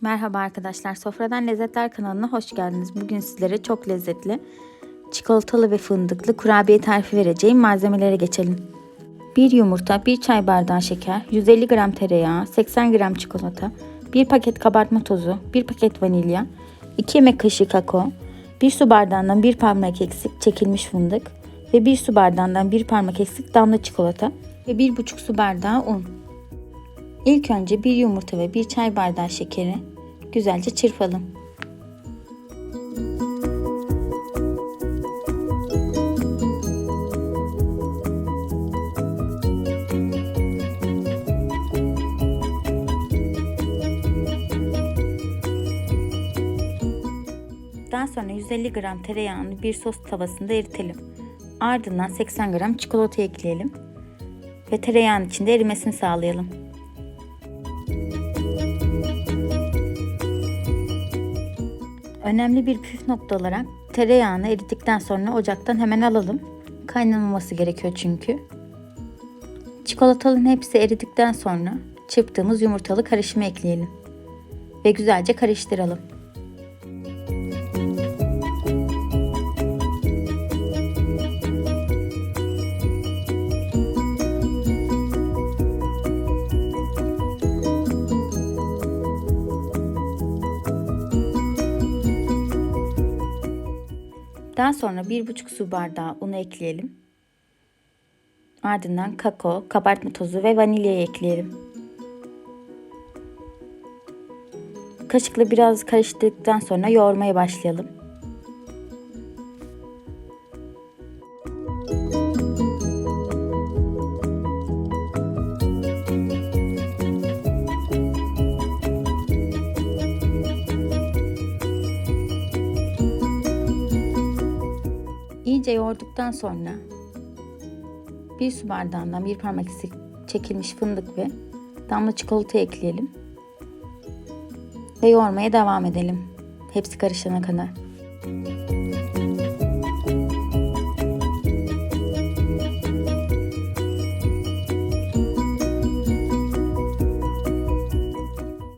Merhaba arkadaşlar. Sofradan Lezzetler kanalına hoş geldiniz. Bugün sizlere çok lezzetli çikolatalı ve fındıklı kurabiye tarifi vereceğim. Malzemelere geçelim. 1 yumurta, 1 çay bardağı şeker, 150 gram tereyağı, 80 gram çikolata, 1 paket kabartma tozu, 1 paket vanilya, 2 yemek kaşığı kakao, 1 su bardağından 1 parmak eksik çekilmiş fındık ve 1 su bardağından 1 parmak eksik damla çikolata ve 1,5 su bardağı un. İlk önce bir yumurta ve bir çay bardağı şekeri güzelce çırpalım. Daha sonra 150 gram tereyağını bir sos tavasında eritelim. Ardından 80 gram çikolata ekleyelim ve tereyağın içinde erimesini sağlayalım. Önemli bir püf nokta olarak tereyağını eridikten sonra ocaktan hemen alalım. Kaynamaması gerekiyor çünkü. Çikolataların hepsi eridikten sonra çırptığımız yumurtalı karışımı ekleyelim. Ve güzelce karıştıralım. Daha sonra 1,5 su bardağı unu ekleyelim. Ardından kakao, kabartma tozu ve vanilyayı ekleyelim. Kaşıkla biraz karıştırdıktan sonra yoğurmaya başlayalım. İyice yoğurduktan sonra bir su bardağından bir parmak çekilmiş fındık ve damla çikolata ekleyelim. Ve yoğurmaya devam edelim. Hepsi karışana kadar.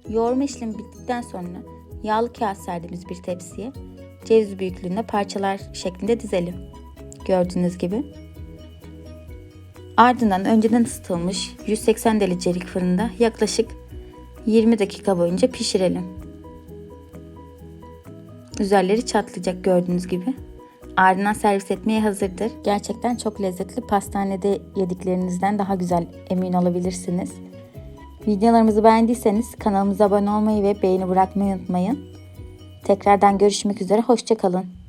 Yoğurma işlemi bittikten sonra yağlı kağıt serdiğimiz bir tepsiye ceviz büyüklüğünde parçalar şeklinde dizelim. Gördüğünüz gibi. Ardından önceden ısıtılmış 180 derecelik fırında yaklaşık 20 dakika boyunca pişirelim. Üzerleri çatlayacak gördüğünüz gibi. Ardından servis etmeye hazırdır. Gerçekten çok lezzetli. Pastanede yediklerinizden daha güzel emin olabilirsiniz. Videolarımızı beğendiyseniz kanalımıza abone olmayı ve beğeni bırakmayı unutmayın. Tekrardan görüşmek üzere. Hoşçakalın.